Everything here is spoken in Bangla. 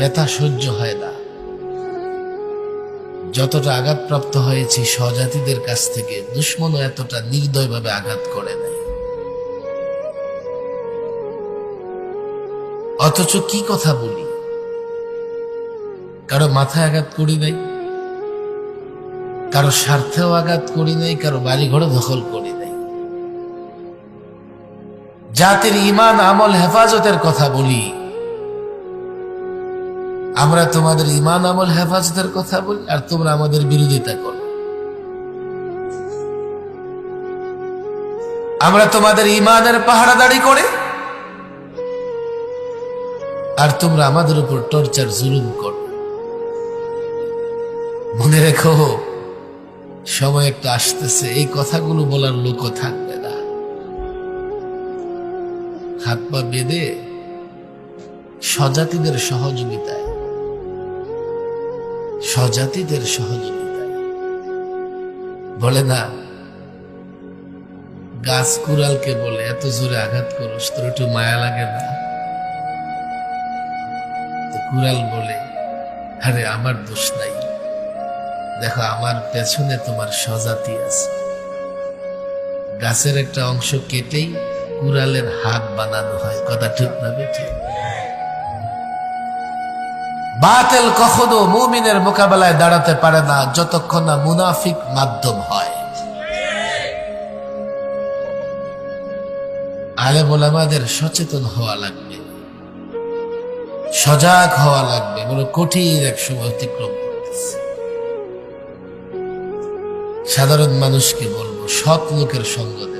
ব্যথা সহ্য হয় না। যতটা আঘাতপ্রাপ্ত হয়েছি, স্বজাতিদের কাছ থেকে দুশ্মনও এতটা নির্দয়ভাবে আঘাত করে নাই। অথচ কি কথা বলি? কারও মাথায় আঘাত করি নাই, কারও স্বার্থেও আঘাত করি নাই, কারও বাড়ি ঘরে দখল করি নাই। জাতির ইমান আমল, হেফাজতের কথা বলি আমরা তোমাদের ইমান আমল হেফাজতের কথা বলি, আর তোমরা আমাদের বিরোধিতা করো। আমরা তোমাদের ইমানের পাহারাদারি করে, আর তোমরা আমাদের উপর টর্চার, জুলুম করো। মনে রেখো, সময় একটা আসতেছে, এই কথাগুলো বলার লোকও থাকবে না। হাত পা বেঁধে স্বজাতিদের সহযোগিতায় স্বজাতিদের সহযোগিতায়। বলে না, গাছ কুড়ালকে বলে এত জোরে আঘাত করস, তোর একটু মায়া লাগে না? কুড়াল বলে, আরে আমার দোষ নাই। দেখো, আমার পেছনে তোমার স্বজাতি আছে। গাছের একটা অংশ কেটেই কুড়ালের হাত বানানো হয়। কথা ঠিক না বেঠে বাতেল কখনো মুমিনের মোকাবেলায় দাঁড়াতে পারে না যতক্ষণ না মুনাফিক মাধ্যম হয়। আলে আমাদের সচেতন হওয়া লাগবে। সজাগ হওয়া লাগবে। বড় কঠিন এক সময় অতিক্রম করতেছে। সাধারণ মানুষকে বলব, সৎ লোকের সঙ্গ